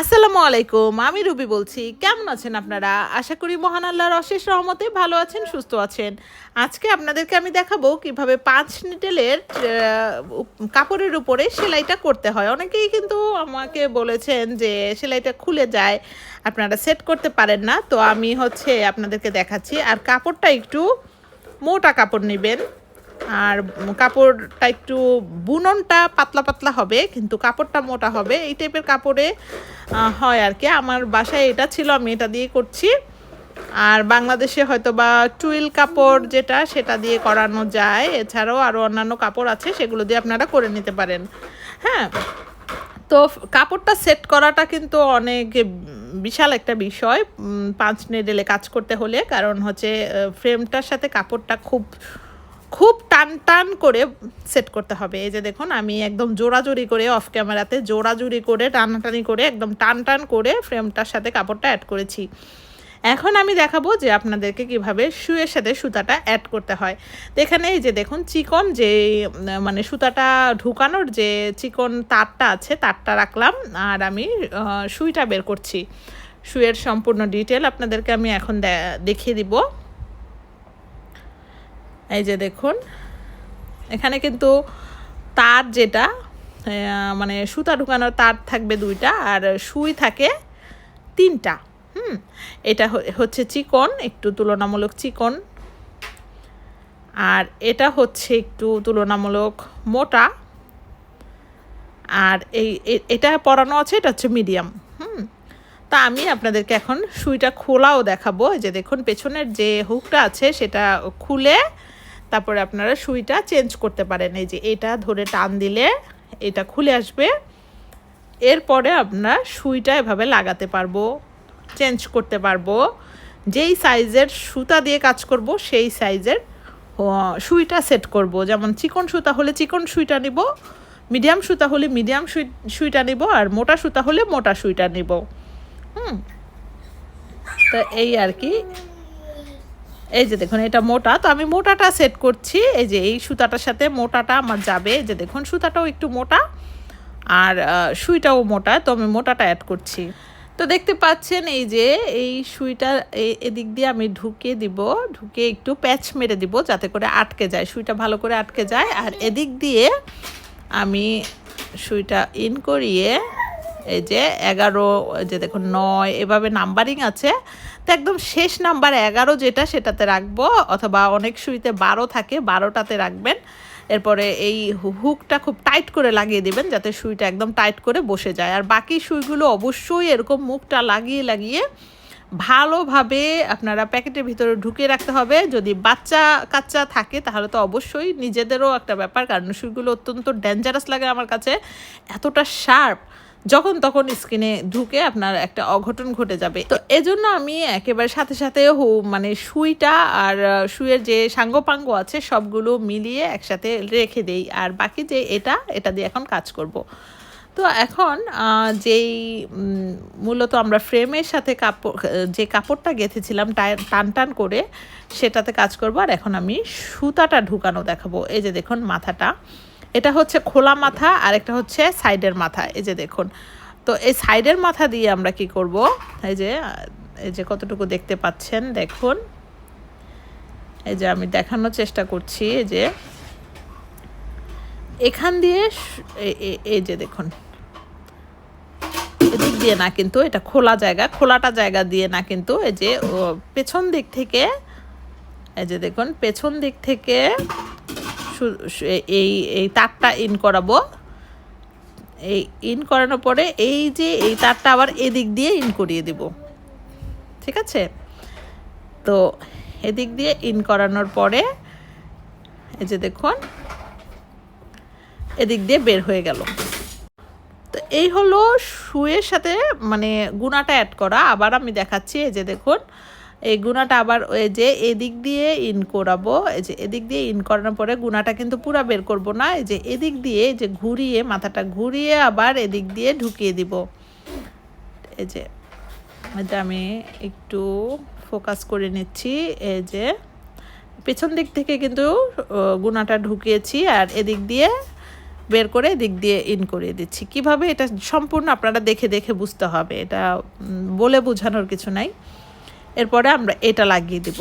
আসসালামু আলাইকুম, আমি রুবি বলছি। কেমন আছেন আপনারা? আশা করি মহান আল্লাহর অশেষ রহমতে ভালো আছেন, সুস্থ আছেন। আজকে আপনাদেরকে আমি দেখাবো কীভাবে পাঁচ নিটেলের কাপড়ের উপরে সেলাইটা করতে হয়। অনেকেই কিন্তু আমাকে বলেছেন যে সেলাইটা খুলে যায়, আপনারা সেট করতে পারেন না। তো আমি হচ্ছে আপনাদেরকে দেখাচ্ছি। আর কাপড়টা একটু মোটা কাপড় নেবেন। আর কাপড়টা একটু বুননটা পাতলা পাতলা হবে, কিন্তু কাপড়টা মোটা হবে। এই টাইপের কাপড়ে হয় আর কি। আমার বাসায় এটা ছিল, আমি এটা দিয়ে করছি। আর বাংলাদেশে হয়তো বা টুইল কাপড় যেটা, সেটা দিয়ে করানো যায়। এছাড়াও আরও অন্যান্য কাপড় আছে, সেগুলো দিয়ে আপনারা করে নিতে পারেন। হ্যাঁ? তো কাপড়টা সেট করাটা কিন্তু অনেক বিশাল একটা বিষয়। পাঁচ নেডেলে কাজ করতে হলে, কারণ হচ্ছে ফ্রেমটার সাথে কাপড়টা খুব খুব টান টান করে সেট করতে হবে। এই যে দেখুন, আমি একদম জোড়াজোড়ি করে অফ ক্যামেরাতে জোড়াজুড়ি করে, টানাটানি করে, একদম টান টান করে ফ্রেমটার সাথে কাপড়টা অ্যাড করেছি। এখন আমি দেখাবো যে আপনাদেরকে কীভাবে শুয়ের সাথে সুতাটা অ্যাড করতে হয়। তো এখানে এই যে দেখুন, চিকন যে মানে সুতাটা ঢুকানোর যে চিকন তারটা আছে, তারটা রাখলাম আর আমি সুইটা বের করছি। শুয়ের সম্পূর্ণ ডিটেল আপনাদেরকে আমি এখন দেখিয়ে দিব। এই যে দেখুন, এখানে কিন্তু তার যেটা মানে সুতা ঢুকানোর তার থাকবে দুইটা আর সুই থাকে তিনটা, হুম? এটা হচ্ছে চিকন, একটু তুলনামূলক চিকন। আর এটা হচ্ছে একটু তুলনামূলক মোটা। আর এই এটা পরানো আছে, এটা হচ্ছে মিডিয়াম, হুম? তা আমি আপনাদেরকে এখন সুইটা খোলাও দেখাবো। যে দেখুন, পেছনের যে হুকটা আছে, সেটা খুলে তারপরে আপনারা সুইটা চেঞ্জ করতে পারেন। এই যে এটা ধরে টান দিলে এটা খুলে আসবে। এরপরে আমরা সুইটা এভাবে লাগাতে পারব, চেঞ্জ করতে পারব। যেই সাইজের সুতা দিয়ে কাজ করব, সেই সাইজের সুইটা সেট করব। যেমন চিকন সুতা হলে চিকন সুইটা নিব, মিডিয়াম সুতা হলে মিডিয়াম সুই, সুইটা নিব আর মোটা সুতা হলে মোটা সুইটা নিব। হুম। তো এই আর কি এই যে দেখুন, এটা মোটা। তো আমি মোটাটা সেট করছি। এই যে এই সুতাটার সাথে মোটাটা আমার যাবে। এই যে দেখুন, সুতাটাও একটু মোটা আর সুইটাও মোটা। তো আমি মোটাটা অ্যাড করছি। তো দেখতে পাচ্ছেন, এই যে এই সুইটা এদিক দিয়ে আমি ঢুকিয়ে দিব। ঢুকে একটু প্যাচ মেরে দিব যাতে করে আটকে যায়। সুইটা ভালো করে আটকে যায়। আর এদিক দিয়ে আমি সুইটা ইন করিয়ে এই যে এগারো যে দেখুন নয়, এভাবে নাম্বারিং আছে। তো একদম শেষ নাম্বার এগারো যেটা, সেটাতে রাখব, অথবা অনেক সুইতে বারো থাকে, বারোটাতে রাখবেন। এরপরে এই হুকটা খুব টাইট করে লাগিয়ে দেবেন, যাতে সুইটা একদম টাইট করে বসে যায়। আর বাকি সুইগুলো অবশ্যই এরকম মুখটা লাগিয়ে লাগিয়ে ভালোভাবে আপনারা প্যাকেটের ভিতরে ঢুকিয়ে রাখতে হবে। যদি বাচ্চা কাচ্চা থাকে, তাহলে তো অবশ্যই নিজেদেরও একটা ব্যাপার, কারণ সুইগুলো অত্যন্ত ডেঞ্জারাস লাগে আমার কাছে। এতটা শার্প যখন তখন স্কিনে ঢুকে আপনার একটা অঘটন ঘটে যাবে। তো এজন্য আমি একেবারে সাথে সাথে মানে সুইটা আর সুইয়ের যে সাঙ্গপাঙ্গ আছে সবগুলো মিলিয়ে একসাথে রেখে দেই। আর বাকি যে এটা এটা দিয়ে এখন কাজ করব। তো এখন যেই মূলত আমরা ফ্রেমের সাথে কাপড় যে কাপড়টা গেঁথেছিলাম টান টান করে, সেটাতে কাজ করব। আর এখন আমি সুতাটা ঢুকানো দেখাবো। এই যে দেখুন মাথাটা। এটা হচ্ছে খোলা মাথা, আর একটা হচ্ছে সাইডের মাথা, এই যে দেখুন। তো এই সাইডের মাথা দিয়ে আমরা কি করব? এই যে এই যে কতটুকু দেখতে পাচ্ছেন, দেখুন। এই যে আমি দেখানোর চেষ্টা করছি, এই যে। এখান দিয়ে এই যে দেখুন। এদিক দিয়ে না কিন্তু, এটা খোলা জায়গা, খোলাটা জায়গা দিয়ে না কিন্তু, এই যে পেছন দিক থেকে, এই যে দেখুন, পেছন দিক থেকে এই এই তারটা ইন করাবো। এই ইন করানোর পরে এই যে এই তারটা আবার এদিক দিয়ে ইন করিয়ে দিব। ঠিক আছে? তো এদিক দিয়ে ইন করানোর পরে এই যে দেখুন, এদিক দিয়ে বের হয়ে গেল। তো এই হলো শুয়ের সাথে মানে গুণাটা অ্যাড করা। আবার আমি দেখাচ্ছি, এই যে দেখুন এই গুণাটা আবার এই যে এদিক দিয়ে ইন করাবো, এই যে এদিক দিয়ে ইন করানোর পরে গুণাটা কিন্তু পুরা বের করব না, এই যে এদিক দিয়ে যে ঘুরিয়ে, মাথাটা ঘুরিয়ে আবার এদিক দিয়ে ঢুকিয়ে দিব। এই যে এটা আমি একটু ফোকাস করে নিচ্ছি, এই যে পেছন দিক থেকে কিন্তু গুণাটা ঢুকিয়েছি আর এদিক দিয়ে বের করে দিক দিয়ে ইন করিয়ে দিচ্ছি। কীভাবে এটা সম্পূর্ণ আপনারা দেখে দেখে বুঝতে হবে, এটা বলে বোঝানোর কিছু নাই। এরপরে আমরা এটা লাগিয়ে দিব।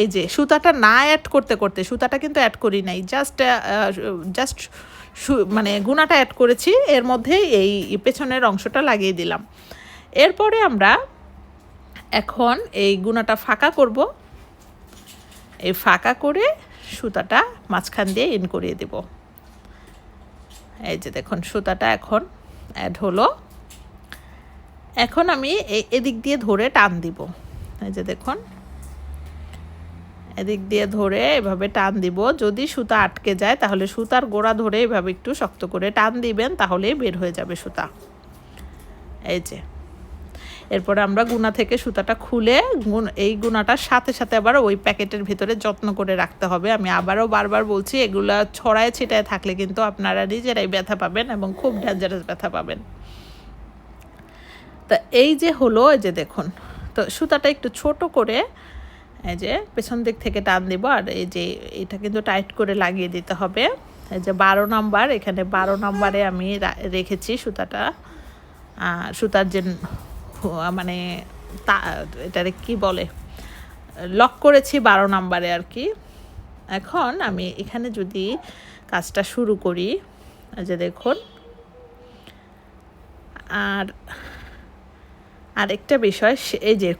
এই যে সুতাটা না অ্যাড করতে করতে, সুতাটা কিন্তু অ্যাড করি নাই জাস্ট জাস্ট মানে গুণাটা অ্যাড করেছি, এর মধ্যে এই পেছনের অংশটা লাগিয়ে দিলাম। এরপরে আমরা এখন এই গুণাটা ফাঁকা করব। এই ফাঁকা করে সুতাটা মাঝখান দিয়ে ইন করিয়ে দেব। এই যে দেখুন, সুতাটা এখন অ্যাড হলো। এখন আমি এদিক দিয়ে ধরে টান দিব। এই যে দেখুন। এদিক দিয়ে ধরে এভাবে টান দিব। যদি সুতা আটকে যায়, তাহলে সুতার গোড়া ধরে এভাবে একটু শক্ত করে টান দিবেন, তাহলেই বের হয়ে যাবে সুতা। এই যে। এরপরে আমরা গুনা থেকে সুতাটা খুলে গুণ এই গুণাটার সাথে সাথে আবার ওই প্যাকেটের ভিতরে যত্ন করে রাখতে হবে। আমি আবারও বারবার বলছি, এগুলা ছড়ায় ছিটায় থাকলে কিন্তু আপনারা নিজেরাই ব্যথা পাবেন এবং খুব ডেঞ্জারাস ব্যথা পাবেন। তা এই যে হলো, এই যে দেখুন। তো সুতাটা একটু ছোট করে এই যে পেছন দিক থেকে টান দিব আর এই যে এটা কিন্তু টাইট করে লাগিয়ে দিতে হবে। এই যে বারো নাম্বার, এখানে বারো নাম্বারে আমি রেখেছি সুতাটা। সুতার যে মানে তা, এটারে কি বলে? লক করেছি বারো নাম্বারে আর কি। এখন আমি এখানে যদি কাজটা শুরু করি যে দেখুন। আর আরেকটা বিষয় এই যে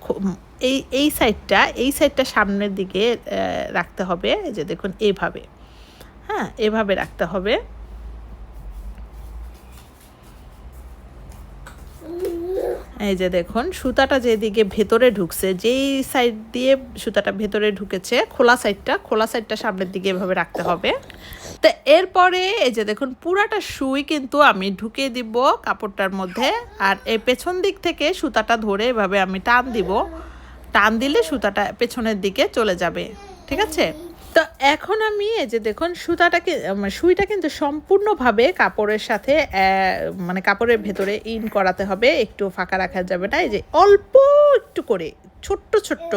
এই এই সাইডটা এই সাইডটা সামনের দিকে রাখতে হবে যে দেখুন এইভাবে হ্যাঁ এভাবে রাখতে হবে। এই যে দেখুন, সুতাটা যেদিকে ভেতরে ঢুকছে, যেই সাইড দিয়ে সুতাটা ভেতরে ঢুকেছে, খোলা সাইডটা খোলা সাইডটা সামনের দিকে এভাবে রাখতে হবে। তো এরপরে এই যে দেখুন, পুরাটা সুই কিন্তু আমি ঢুকিয়ে দিব কাপড়টার মধ্যে, আর এই পেছন দিক থেকে সুতাটা ধরে এভাবে আমি টান দিব। টান দিলে সুতাটা পেছনের দিকে চলে যাবে, ঠিক আছে? তো এখন আমি এই যে দেখুন, সুতাটাকে সুইটা কিন্তু সম্পূর্ণভাবে কাপড়ের সাথে মানে কাপড়ের ভেতরে ইন করাতে হবে, একটু ফাঁকা রাখা যাবে না, এই যে অল্প একটু করে, ছোট্ট ছোট্ট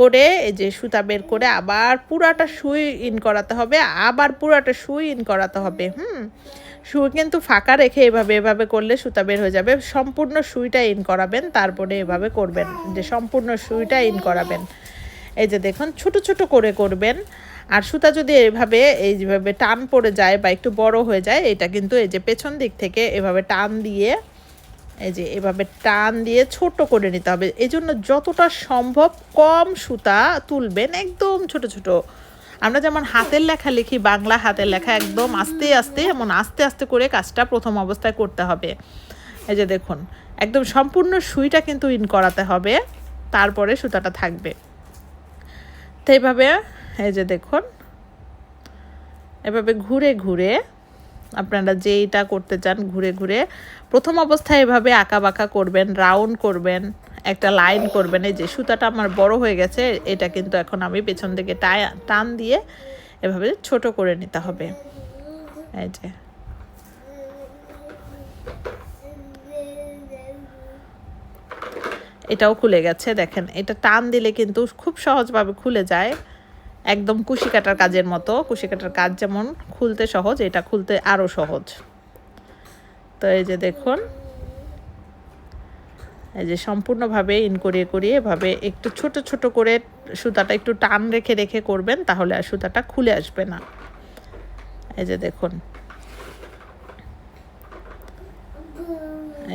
করে, এই যে সুতা বের করে আবার পুরাটা সুই ইন করাতে হবে, আবার পুরাটা সুই ইন করাতে হবে, হুম? সুই কিন্তু ফাঁকা রেখে এভাবে এভাবে করলে সুতা বের হয়ে যাবে। সম্পূর্ণ সুইটা ইন করাবেন, তারপরে এভাবে করবেন, যে সম্পূর্ণ সুইটা ইন করাবেন। এই যে দেখুন, ছোট ছোট করে করবেন। আর সুতা যদি এভাবে, এই যেভাবে টান পড়ে যায় বা একটু বড় হয়ে যায়, এটা কিন্তু এই যে পেছন দিক থেকে এভাবে টান দিয়ে এই যে এভাবে টান দিয়ে ছোট করে নিতে হবে। এই জন্য যতটা সম্ভব কম সুতা তুলবেন, একদম ছোট ছোট। আমরা যেমন হাতের লেখা লিখি, বাংলা হাতের লেখা একদম আস্তে আস্তে, এমন আস্তে আস্তে করে কাজটা প্রথম অবস্থায় করতে হবে। এই যে দেখুন, একদম সম্পূর্ণ সুইটা কিন্তু ইন করাতে হবে, তারপরে সুতাটা থাকবে। তো এইভাবে এই যে দেখুন, এভাবে ঘুরে ঘুরে আপনারা যেইটা করতে চান, ঘুরে ঘুরে প্রথম অবস্থায় এভাবে আঁকা বাঁকা করবেন, রাউন্ড করবেন, একটা লাইন করবেন, এই যে সুতাটা আমার বড় হয়ে গেছে, এটা কিন্তু এখন আমি পেছন থেকে টান দিয়ে এভাবে ছোট করে নিতে হবে। এই যে। এটাও খুলে গেছে, দেখেন, এটা টান দিলে কিন্তু খুব সহজভাবে খুলে যায়। একদম কুশি কাটার কাজের মতো, কুশি কাটার কাজ যেমন খুলতে সহজ, এটা খুলতে আরও সহজ। তো এই যে দেখুন, এই যে সম্পূর্ণভাবে ইন করিয়ে করিয়ে এভাবে একটু ছোট ছোট করে সুতাটা একটু টান রেখে রেখে করবেন, তাহলে আর সুতাটা খুলে আসবে না। এই যে দেখুন,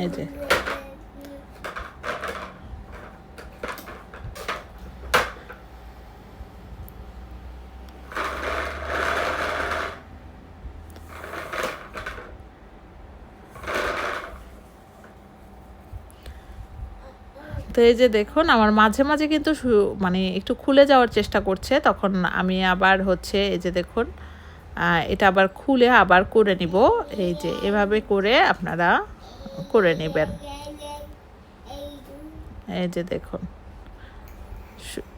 এই যে তো এই যে দেখুন, আমার মাঝে মাঝে কিন্তু মানে একটু খুলে যাওয়ার চেষ্টা করছে। তখন আমি আবার হচ্ছে এই যে দেখুন এটা আবার খুলে আবার করে নিব। এই যে এভাবে করে আপনারা করে নেবেন। এই যে দেখুন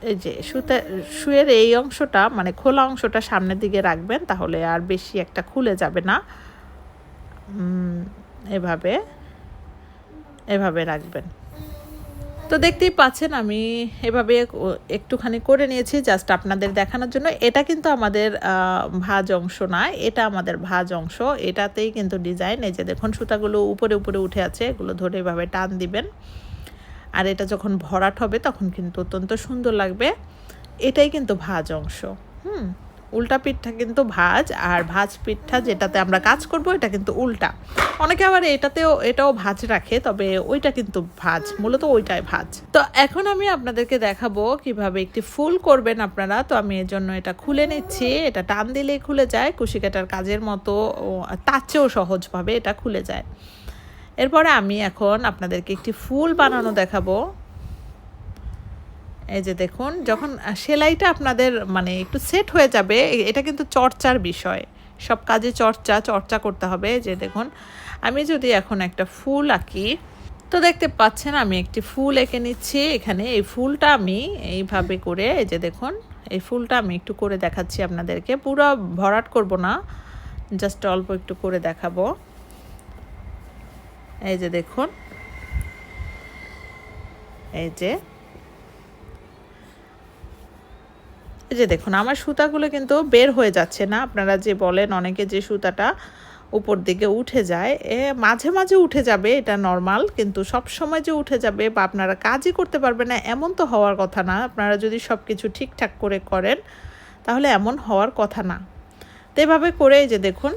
এই যে সুতা, শুয়ের এই অংশটা মানে খোলা অংশটা সামনের দিকে রাখবেন, তাহলে আর বেশি একটা খুলে যাবে না। এভাবে এভাবে রাখবেন। তো দেখতেই পাচ্ছেন, আমি এভাবে একটুখানি করে নিয়েছি জাস্ট আপনাদের দেখানোর জন্য। এটা কিন্তু আমাদের ভাঁজ অংশ না, এটা আমাদের ভাঁজ অংশ। এটাতেই কিন্তু ডিজাইন এই যে দেখুন সুতাগুলো উপরে উপরে উঠে আছে, এগুলো ধরে এভাবে টান দিবেন। আর এটা যখন ভরাট হবে তখন কিন্তু অত্যন্ত সুন্দর লাগবে। এটাই কিন্তু ভাঁজ অংশ, হুম। উল্টা পিঠটা কিন্তু ভাজ আর ভাজ পিঠটা যেটাতে আমরা কাজ করব, এটা কিন্তু উল্টা। অনেকে আবার এটাতেও, এটাও ভাজ রাখে, তবে ওইটা কিন্তু ভাজ, মূলত ওইটাই ভাজ। তো এখন আমি আপনাদেরকে দেখাবো কীভাবে একটি ফুল করবেন আপনারা। তো আমি এর জন্য এটা খুলে নিচ্ছি, এটা টান দিলেই খুলে যায়, কুশি কাটার কাজের মতো তার চেয়েও সহজভাবে এটা খুলে যায়। এরপরে আমি এখন আপনাদেরকে একটি ফুল বানানো দেখাবো। এই যে দেখুন, যখন সেলাইটা আপনাদের মানে একটু সেট হয়ে যাবে এটা কিন্তু চর্চার বিষয়। সব কাজে চর্চা চর্চা করতে হবে। যে দেখুন, আমি যদি এখন একটা ফুল আঁকি, তো দেখতে পাচ্ছেন আমি একটি ফুল এঁকে নিচ্ছি। এখানে এই ফুলটা আমি এইভাবে করে, এই যে দেখুন, এই ফুলটা আমি একটু করে দেখাচ্ছি আপনাদেরকে। পুরো ভরাট করব না, জাস্ট অল্প একটু করে দেখাবো। এই যে দেখুন, এই যে এই যে দেখুন, আমার সুতাগুলো কিন্তু বের হয়ে যাচ্ছে না। আপনারা যে বলেন, অনেকে যে সুতাটা উপর দিকে উঠে যায়, এ মাঝে মাঝে উঠে যাবে, এটা নর্মাল কিন্তু সব সময় যে উঠে যাবে বা আপনারা কাজই করতে পারবেন না, এমন তো হওয়ার কথা না। আপনারা যদি সব কিছু ঠিকঠাক করে করেন, তাহলে এমন হওয়ার কথা না। তো এভাবে করে যে দেখুন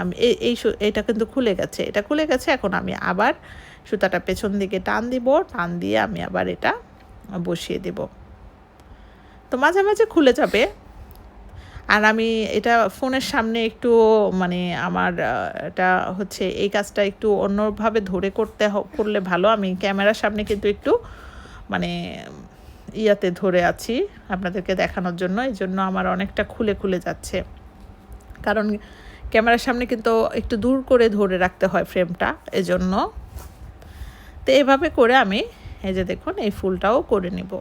আমি এই এটা কিন্তু খুলে গেছে। এটা খুলে গেছে, এখন আমি আবার সুতাটা পেছন দিকে টান দিব, টান দিয়ে আমি আবার এটা বসিয়ে দেব। তো মাঝে মাঝে খুলে যাবে। আর আমি এটা ফোনের সামনে একটু মানে আমার এটা হচ্ছে এই কাজটা একটু অন্যভাবে ধরে করতে করলে ভালো। আমি ক্যামেরার সামনে কিন্তু একটু মানে ইয়াতে ধরে আছি আপনাদেরকে দেখানোর জন্য। এই জন্য আমার অনেকটা খুলে খুলে যাচ্ছে। কারণ ক্যামেরার সামনে কিন্তু একটু দূর করে ধরে রাখতে হয় ফ্রেমটা। এজন্য তো এভাবে করে আমি এই যে দেখুন, এই ফুলটাও করে নিব।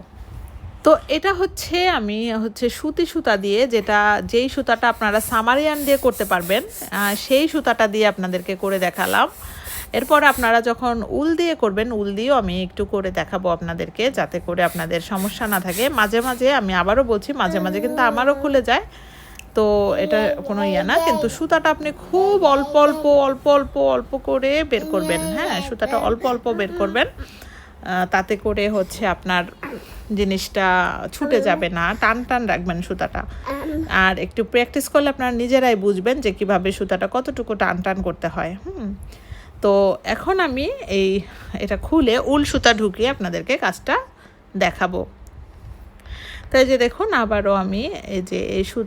তো এটা হচ্ছে আমি হচ্ছে সুতি সুতা দিয়ে যেটা যেই সুতাটা আপনারা সামারিয়ান দিয়ে করতে পারবেন সেই সুতাটা দিয়ে আপনাদেরকে করে দেখালাম। এরপর আপনারা যখন উল দিয়ে করবেন, উল দিয়েও আমি একটু করে দেখাবো আপনাদেরকে যাতে করে আপনাদের সমস্যা না থাকে। মাঝে মাঝে আমি আবারও বলছি, মাঝে মাঝে কিন্তু আমারও খুলে যায়। তো এটা কোনো ইয়ে না, কিন্তু সুতাটা আপনি খুব অল্প অল্প অল্প অল্প অল্প করে বের করবেন হ্যাঁ সুতাটা অল্প অল্প বের করবেন। তাতে করে হচ্ছে আপনার জিনিসটা ছুটে যাবে না টান টান রাখবেন সুতাটা। আর একটু প্র্যাকটিস করলে আপনারা নিজেরাই বুঝবেন যে কীভাবে সুতাটা কতটুকু টান টান করতে হয় হুম। তো এখন আমি এই এটা খুলে উল সুতা ঢুকিয়ে আপনাদেরকে কাজটা দেখাবো। তো এই যে দেখুন আবারও আমি এই যে এই সু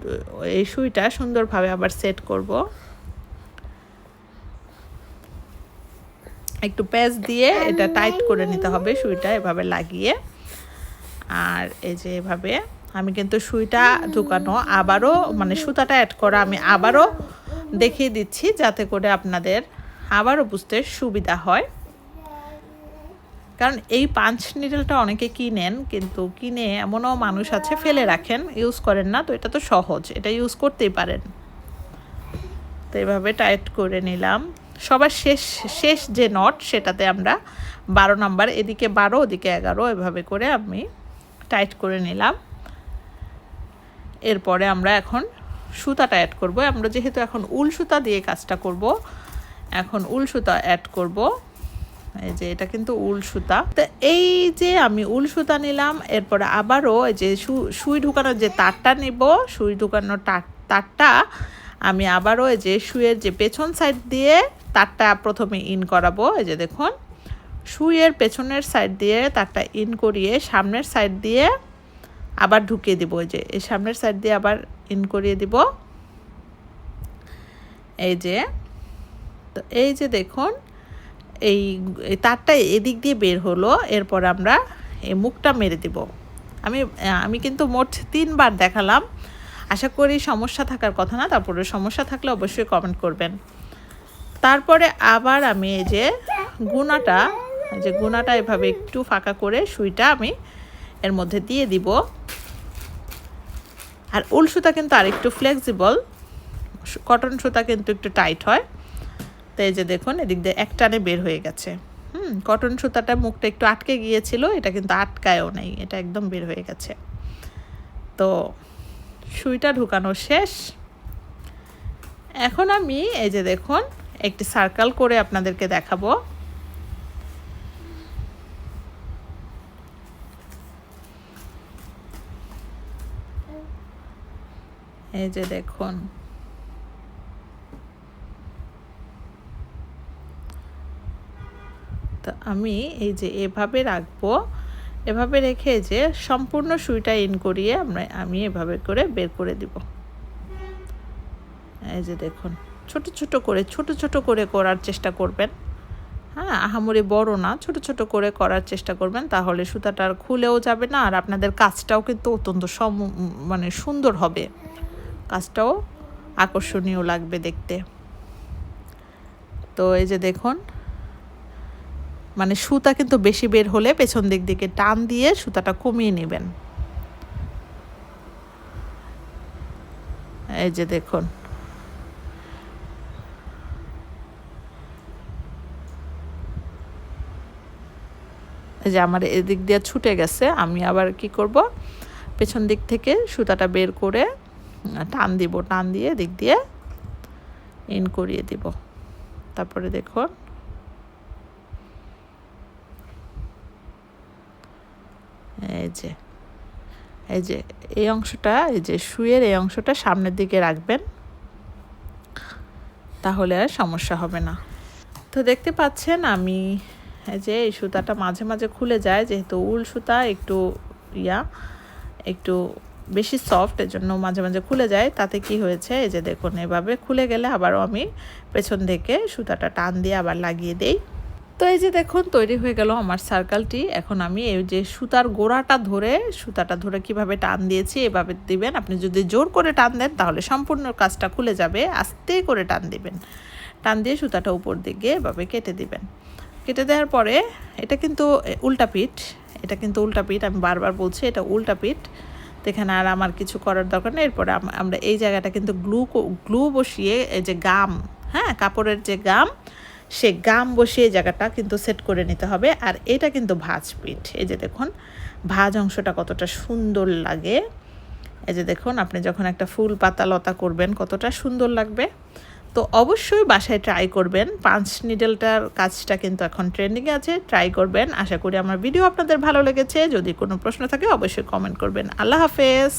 এই সুইটা সুন্দরভাবে আবার সেট করব। একটু প্যাচ দিয়ে এটা টাইট করে নিতে হবে সুইটা এভাবে লাগিয়ে। আর এই যে এভাবে আমি কিন্তু সুইটা ঢুকানো, আবারও মানে সুতাটা অ্যাড করা আমি আবারও দেখিয়ে দিচ্ছি যাতে করে আপনাদের আবারও বুঝতে সুবিধা হয়। কারণ এই পাঞ্চ নিডলটা অনেকে কিনেন কিন্তু কিনে এমনও মানুষ আছে ফেলে রাখেন ইউজ করেন না, তো এটা তো সহজ, এটা ইউজ করতেই পারেন। তো এভাবে টাইট করে নিলাম। সবার শেষ শেষ যে নট সেটাতে আমরা বারো নাম্বার এদিকে বারো, ওদিকে এগারো, এভাবে করে আমি টাইট করে নিলাম। এরপরে আমরা এখন সুতাটা অ্যাড করব। আমরা যেহেতু এখন উল সুতা দিয়ে কাজটা করব, এখন উল সুতা অ্যাড করব। এই যে এটা কিন্তু উল সুতা। তো এই যে আমি উল সুতা নিলাম, এরপরে আবারও এই যে সুই ঢুকানোর যে তারটা নিব, সুই ঢুকানোর তার, তারটা আমি আবারও এই যে সুইয়ের যে পেছন সাইড দিয়ে তারটা প্রথমে ইন করাবো। এই যে দেখুন সুইয়ের পেছনের সাইড দিয়ে তারটা ইন করিয়ে সামনের সাইড দিয়ে আবার ঢুকিয়ে দিব এই যে, এই সামনের সাইড দিয়ে আবার ইন করিয়ে দিব। এই যে, তো এই যে দেখুন, এই তারটা এদিক দিয়ে বের হলো, এরপর আমরা এই মুখটা মেরে দিব। আমি আমি কিন্তু মোট তিনবার দেখালাম। আশা করি সমস্যা থাকার কথা না, তারপরে সমস্যা থাকলে অবশ্যই কমেন্ট করবেন। তারপরে আবার আমি এই যে গুণাটা যে গোনাটা এভাবে একটু ফাঁকা করে সুইটা আমি এর মধ্যে দিয়ে দিব। আর উল সুতা কিন্তু আর একটু ফ্লেক্সিবল কটন সুতা কিন্তু একটু টাইট হয়। তো এই যে দেখুন, এদিক দিয়ে এক টানে বের হয়ে গেছে। হুম কটন সুতাটা মুখটা একটু আটকে গিয়েছিল, এটা কিন্তু আটকায়ও নেই, এটা একদম বের হয়ে গেছে। তো সুইটা ঢুকানো শেষ। এখন আমি এই যে দেখুন, একটি সার্কেল করে আপনাদেরকে দেখাবো। এই যে দেখুন। তো আমি এই যে এভাবে রাখব, এভাবে রেখে যে সম্পূর্ণ সুইটা ইন করিয়ে আমরা, আমি এভাবে করে বের করে দিব। এই যে দেখুন, ছোট ছোট করে, ছোট ছোট করে করার চেষ্টা করবেন। হ্যাঁ আহামরি বড় না, ছোট ছোট করে করার চেষ্টা করবেন, তাহলে সুতাটা আর খুলেও যাবে না, আর আপনাদের কাজটাও কিন্তু অত্যন্ত সম মানে সুন্দর হবে। কাজটাও আকর্ষণীয় লাগবে দেখতে। তো এই যে দেখুন মানে সুতা কিন্তু বেশি বের হলে পেছন দিক দিকে টান দিয়ে সুতাটা কমিয়ে নেবেন। এই যে দেখুন। এই যে আমার এদিক দিয়ে ছুটে গেছে, আমি আবার কি করব? পেছন দিক থেকে সুতাটা বের করে টান দিব, টান দিয়ে দিক দিয়ে ইন করিয়ে দিব। তারপরে দেখুন। এই যে এই যে, এই অংশটা, এই যে শুয়ের এই অংশটা সামনের দিকে রাখবেন। তাহলে আর সমস্যা হবে না। তো দেখতে পাচ্ছেন আমি যে এই সুতাটা মাঝে মাঝে খুলে যায়, যেহেতু উল সুতা একটু ইয়া, একটু বেশি সফট এর জন্য মাঝে মাঝে খুলে যায়। তাতে কি হয়েছে? এই যে দেখুন, এভাবে খুলে গেলে আবারও আমি পেছন থেকে সুতাটা টান দিয়ে আবার লাগিয়ে দেই। তো এই যে দেখুন, তৈরি হয়ে গেল আমার সার্কেলটি এখন আমি এই যে সুতার গোড়াটা ধরে, সুতাটা ধরে কীভাবে টান দিয়েছি, এভাবে দিবেন। আপনি যদি জোর করে টান দেন, তাহলে সম্পূর্ণ কাজটা খুলে যাবে। আস্তে করে টান দিবেন। টান দিয়ে সুতাটা উপর দিকে এভাবে কেটে দিবেন। কেটে দেওয়ার পরে, এটা কিন্তু উল্টা পিঠ। এটা কিন্তু উল্টা পিঠ, আমি বারবার বলছি, এটা উল্টা পিঠ। তো এখানে আর আমার কিছু করার দরকার নেই। এরপরে আমরা এই জায়গাটা কিন্তু গ্লু গ্লু বসিয়ে এই যে গাম হ্যাঁ কাপড়ের যে গাম, সে গাম বসিয়ে জায়গাটা কিন্তু সেট করে নিতে হবে। আর এটা কিন্তু ভাজ পিঠ। এই যে দেখুন, ভাজ অংশটা কতটা সুন্দর লাগে। এই যে দেখুন, আপনি যখন একটা ফুল পাতা লতা করবেন, কতটা সুন্দর লাগবে। তো অবশ্যই বাসায় ট্রাই করবেন। পাঁচ নিডেলটার কাজটা কিন্তু এখন ট্রেন্ডিংয়ে আছে ট্রাই করবেন। আশা করি আমার ভিডিও আপনাদের ভালো লেগেছে। যদি কোনো প্রশ্ন থাকে অবশ্যই কমেন্ট করবেন। আল্লাহ হাফেজ।